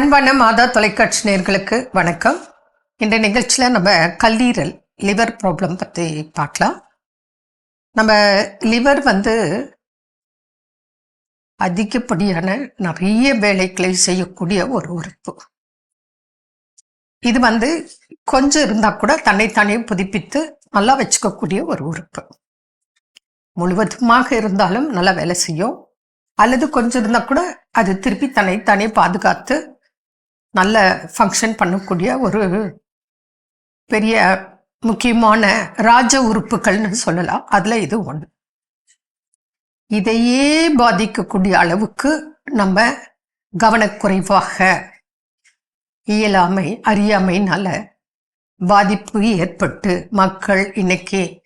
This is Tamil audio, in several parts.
அன்பான மாதா தொலைக்காட்சி நேர்களுக்கு வணக்கம். இந்த நிகழ்ச்சியில் நம்ம கல்லீரல் லிவர் ப்ராப்ளம் பற்றி பார்க்கலாம். நம்ம லிவர் வந்து அதிகப்படியான நிறைய வேலைகளை செய்யக்கூடிய ஒரு உறுப்பு. இது வந்து கொஞ்சம் இருந்தால் கூட தன்னைத்தானே புதுப்பித்து நல்லா வச்சுக்கக்கூடிய ஒரு உறுப்பு. முழுவதுமாக இருந்தாலும் நல்லா வேலை செய்யும். அல்லது கொஞ்சம் இருந்தால் கூட அது திருப்பி தன்னைத்தானே பாதுகாத்து நல்ல ஃபங்க்ஷன் பண்ணக்கூடிய ஒரு பெரிய முக்கியமான ராஜ உறுப்புகள்னு சொல்லலாம். அதில் இது ஒன்று இதையே பாதிக்கக்கூடிய அளவுக்கு நம்ம கவனக்குறைவாக இயலாமை அறியாமைனால பாதிப்பு ஏற்பட்டு மக்கள் இன்னைக்கு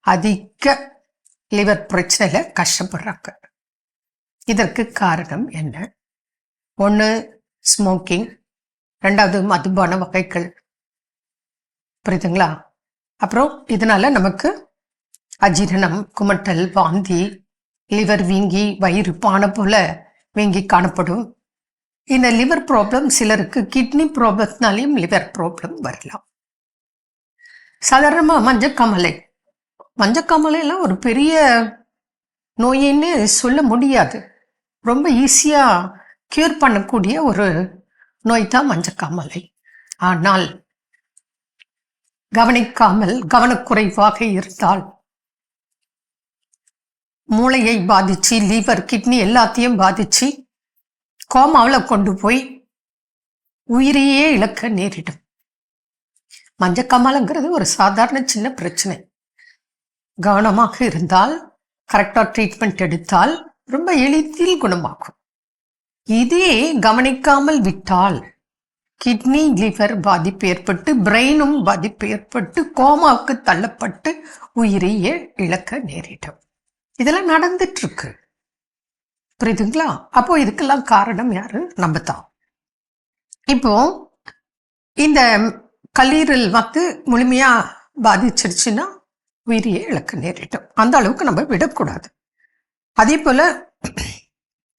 அதிக லிவர் பிரச்சனையில் கஷ்டப்படுறாங்க. இதற்கு காரணம் என்ன? ஒன்று ஸ்மோக்கிங் ரெண்டாவது மதுபான வகைகள். புரியுதுங்களா? அப்புறம் இதனால நமக்கு அஜீரணம் குமட்டல் வாந்தி லிவர் வீங்கி வயிறு பானை போல வீங்கி காணப்படும். இந்த லிவர் ப்ராப்ளம் சிலருக்கு கிட்னி ப்ராப்ளம்னாலையும் லிவர் ப்ராப்ளம் வரலாம். சாதாரணமாக மஞ்சக்காமலை. மஞ்சக்காமலையெல்லாம் ஒரு பெரிய நோயின்னு சொல்ல முடியாது. ரொம்ப ஈஸியாக க்யூர் பண்ணக்கூடிய ஒரு நோய் தான் மஞ்சக்காமலை. ஆனால் கவனிக்காமல் கவனக்குறைவாக இருந்தால் மூளையை பாதிச்சு லிவர் கிட்னி எல்லாத்தையும் பாதிச்சு கோமாவில் கொண்டு போய் உயிரையே இழக்க நேரிடும். மஞ்சக்காமலைங்கிறது ஒரு சாதாரண சின்ன பிரச்சனை. கவனமாக இருந்தால் கரெக்டாக ட்ரீட்மெண்ட் எடுத்தால் ரொம்ப எளிதில் குணமாகும். இதே கவனிக்காமல் விட்டால் கிட்னி லிவர் பாதிப்பு ஏற்பட்டு பிரெயினும் பாதிப்பு ஏற்பட்டு கோமாவுக்கு தள்ளப்பட்டு உயிரையே இழக்க நேரிடும். இதெல்லாம் நடந்துட்டு இருக்கு புரியுதுங்களா? அப்போ இதுக்கெல்லாம் காரணம் யாரு? நம்ம தான் இப்போ இந்த கல்லீரல் வந்து முழுமையா பாதிச்சிருச்சுன்னா உயிரியை இழக்க நேரிடும். அந்த அளவுக்கு நம்ம விடக்கூடாது. அதே போல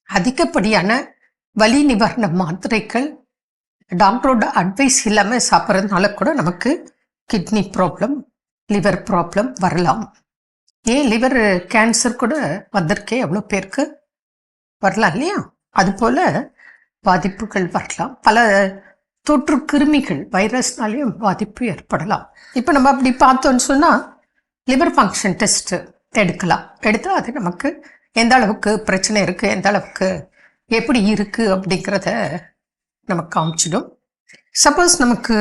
அதிகப்படியான வலி நிவாரண மாத்திரைகள் டாக்டரோட அட்வைஸ் இல்லாமல் சாப்பிட்றதுனால கூட நமக்கு கிட்னி ப்ராப்ளம் லிவர் ப்ராப்ளம் வரலாம். ஏன் லிவர் கேன்சர் கூட வந்திருக்கே எவ்வளோ பேருக்கு? வரலாம் இல்லையா? அதுபோல் பாதிப்புகள் வரலாம். பல தொற்று கிருமிகள் வைரஸ்னாலேயும் பாதிப்பு ஏற்படலாம். இப்போ நம்ம அப்படி பார்த்தோன்னு சொன்னால் லிவர் ஃபங்க்ஷன் டெஸ்ட்டு எடுக்கலாம். எடுத்தால் அது நமக்கு எந்த அளவுக்கு பிரச்சனை இருக்குது எந்த அளவுக்கு எப்படி இருக்குது அப்படிங்கிறத நமக்கு காமிச்சிடும். சப்போஸ் நமக்கு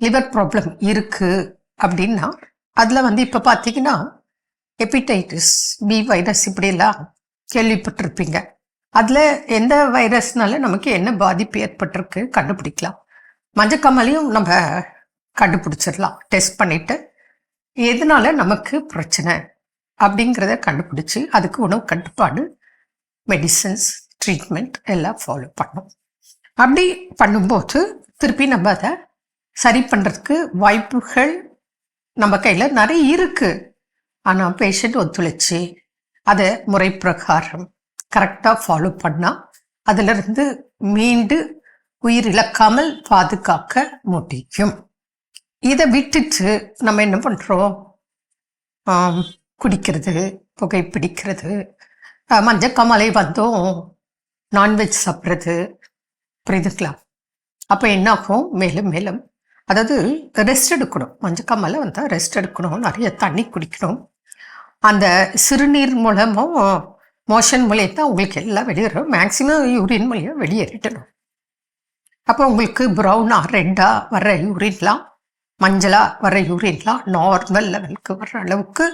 லிவர் ப்ராப்ளம் இருக்குது அப்படின்னா அதில் வந்து இப்போ பார்த்தீங்கன்னா ஹெப்பிடைட்டிஸ் பி வைரஸ் இப்படியெல்லாம் கேள்விப்பட்டிருப்பீங்க. அதில் எந்த வைரஸ்னால நமக்கு என்ன பாதிப்பு ஏற்பட்டிருக்கு கண்டுபிடிக்கலாம். மஞ்சக்காமலையும் நம்ம கண்டுபிடிச்சிடலாம் டெஸ்ட் பண்ணிட்டு எதனால நமக்கு பிரச்சனை அப்படிங்கிறத கண்டுபிடிச்சி அதுக்கு உணவு கட்டுப்பாடு மெடிசன்ஸ் ட்ரீட்மெண்ட் எல்லாம் ஃபாலோ பண்ணோம். அப்படி பண்ணும்போது திருப்பி நம்ம அதை சரி பண்ணுறதுக்கு வாய்ப்புகள் நம்ம கையில் நிறைய இருக்குது ஆனால் பேஷண்ட் ஒத்துழைச்சி அதை முறை பிரகாரம் கரெக்டாக ஃபாலோ பண்ணால் அதிலிருந்து மீண்டு உயிர் இழக்காமல் பாதுகாக்க முடியும். இதை விட்டுட்டு நம்ம என்ன பண்ணுறோம் குடிக்கிறது புகைப்பிடிக்கிறது மஞ்சக்கமலை வந்தோம். நான்வெஜ் சாப்பிட்றது. புரியுதுங்களா அப்போ என்னாகும்? மேலும் மேலும். அதாவது ரெஸ்ட் எடுக்கணும். மஞ்சக்கமலை வந்தால் ரெஸ்ட் எடுக்கணும். நிறைய தண்ணி குடிக்கணும். அந்த சிறுநீர் மூலமும் மோஷன் மூலியம் தான் உங்களுக்கு எல்லாம் வெளியேறும். மேக்சிமம் யூரின் மூலியம் வெளியேறிட்டணும் அப்போ உங்களுக்கு ப்ரௌனாக ரெட்டாக வர்ற யூரின்லாம் மஞ்சளாக வர யூரின்லாம் நார்மல் லெவலுக்கு வர்ற அளவுக்கு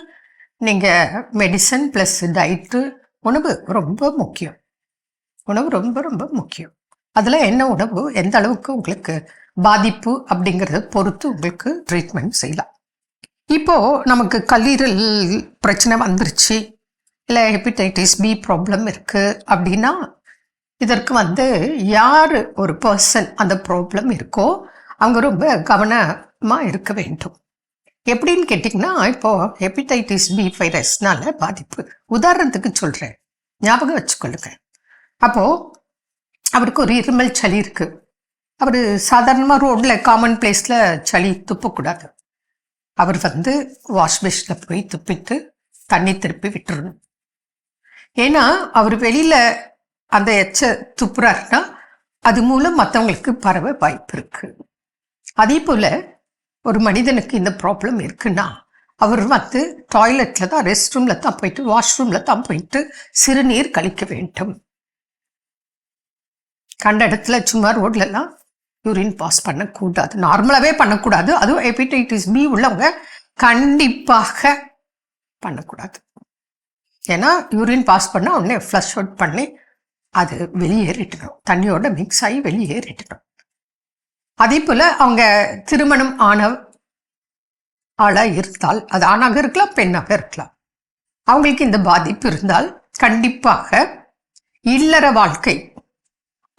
நீங்கள் மெடிசன் ப்ளஸ் டயட்டு உணவு ரொம்ப முக்கியம். உணவு ரொம்ப ரொம்ப முக்கியம். அதில் என்ன உணவு எந்த அளவுக்கு உங்களுக்கு பாதிப்பு அப்படிங்கிறத பொறுத்து உங்களுக்கு ட்ரீட்மெண்ட் செய்யலாம். இப்போ நமக்கு கல்லீரல் பிரச்சனை வந்துருச்சு இல்லை ஹெப்படைட்டிஸ் பி ப்ராப்ளம் இருக்குது அப்படின்னா இதற்கு வந்து யார் ஒரு பர்சன் அந்த ப்ராப்ளம் இருக்கோ அவங்க ரொம்ப கவனமாக இருக்க வேண்டும். எப்படின்னு கேட்டிங்கன்னா இப்போ ஹெப்படைட்டிஸ் பி வைரஸ்னால பாதிப்பு. உதாரணத்துக்கு சொல்கிறேன் ஞாபகம் வச்சுக்கொள்ளுங்க. அப்போது அவருக்கு ஒரு இருமல் சளி இருக்குது அவர் சாதாரணமாக ரோட்டில் காமன் பிளேஸில் சளி துப்பக்கூடாது. அவர் வந்து வாஷ்பேஷனில் போய் துப்பிட்டு தண்ணி திருப்பி விட்டுறணும். ஏன்னா அவர் வெளியில் அந்த எச்ச துப்புறாருன்னா அது மூலம் மற்றவங்களுக்கு பரவ வாய்ப்பு இருக்குது அதே போல் ஒரு மனிதனுக்கு இந்த ப்ராப்ளம் இருக்குன்னா அவர் வந்து டாய்லெட்டில் தான் ரெஸ்ட் ரூமில் தான் போயிட்டு வாஷ்ரூமில் தான் போயிட்டு சிறுநீர் கழிக்க வேண்டும். கண்ட இடத்துல சும்மா ரோட்லலாம் யூரின் பாஸ் பண்ணக்கூடாது. நார்மலாகவே பண்ணக்கூடாது. அதுவும் ஹெப்படைட்டிஸ் பி உள்ளவங்க கண்டிப்பாக பண்ணக்கூடாது. ஏன்னா யூரின் பாஸ் பண்ணால் உடனே ஃப்ளஷ் அவுட் பண்ணி அது வெளியேறிட்டணும் தண்ணியோட மிக்ஸ் ஆகி வெளியேறிட்டணும் அதே போல் அவங்க திருமணம் ஆன ஆளாக இருந்தால் அது ஆணாக இருக்கலாம் பெண்ணாக இருக்கலாம். அவங்களுக்கு இந்த பாதிப்பு இருந்தால் கண்டிப்பாக இல்லற வாழ்க்கை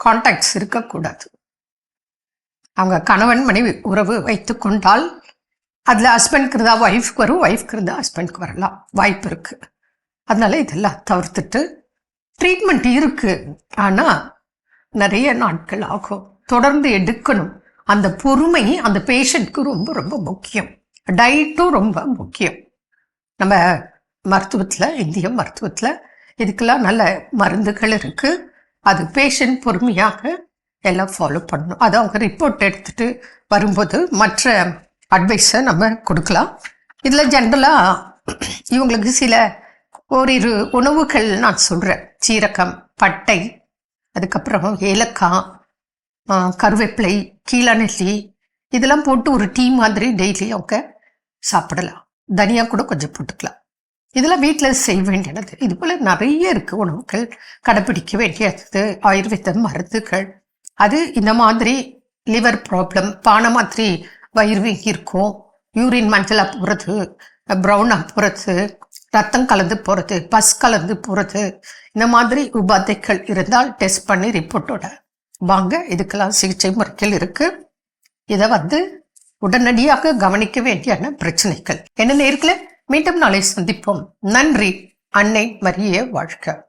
கான்டாக்ட்ஸ் இருக்கக்கூடாது. அவங்க கணவன் மனைவி உறவு வைத்து கொண்டால் அதில் ஹஸ்பண்ட்க்கு இருந்தால் ஒய்ஃப்க்கு வரும் ஒய்ஃப்க்கு இருந்தால் ஹஸ்பண்ட்க்கு வரலாம். வாய்ப்பு இருக்குது அதனால இதெல்லாம் தவிர்த்துட்டு ட்ரீட்மெண்ட் இருக்குது ஆனால் நிறைய நாட்கள் ஆகும். தொடர்ந்து எடுக்கணும். அந்த பொறுமை அந்த பேஷண்ட்க்கு ரொம்ப ரொம்ப முக்கியம். டயட்டும் ரொம்ப முக்கியம். நம்ம மருத்துவத்தில் இந்திய மருத்துவத்தில் இதுக்கெல்லாம் நல்ல மருந்துகள் இருக்குது அது பேஷண்ட் பொறுமையாக எல்லாம் ஃபாலோ பண்ணணும். அது அவங்க ரிப்போர்ட் எடுத்துட்டு வரும்போது மற்ற அட்வைஸை நம்ம கொடுக்கலாம். இதில் ஜென்ரலாக இவங்களுக்கு சில ஓரிரு உணவுகள் நான் சொல்கிறேன் சீரகம் பட்டை அதுக்கப்புறம் ஏலக்காய் கருவேப்பிலை கீழநெல்லி இதெல்லாம் போட்டு ஒரு டீ மாதிரி டெய்லி அவங்க சாப்பிடலாம். தனியாக கூட கொஞ்சம் போட்டுக்கலாம். இதெல்லாம் வீட்டில் செய்ய வேண்டியது. இது போல நிறைய இருக்கு உணவுகள் கடைப்பிடிக்க வேண்டியது. ஆயுர்வேத மருந்துகள். அது இந்த மாதிரி லிவர் ப்ராப்ளம் பானை மாதிரி வயிறு வீங்கி இருக்கும் யூரின் மஞ்சளாக போகிறது ப்ரௌனாக போகிறது ரத்தம் கலந்து போகிறது பஸ் கலந்து போகிறது இந்த மாதிரி உபாதைகள் இருந்தால் டெஸ்ட் பண்ணி ரிப்போர்ட்டோட வாங்க இதுக்கெல்லாம் சிகிச்சை முறைகள் இருக்கு. இதை வந்து உடனடியாக கவனிக்க வேண்டியான பிரச்சனைகள். என்ன நேர்களை மீண்டும் நாளை சந்திப்போம். நன்றி. அன்னை மரிய வாழ்க.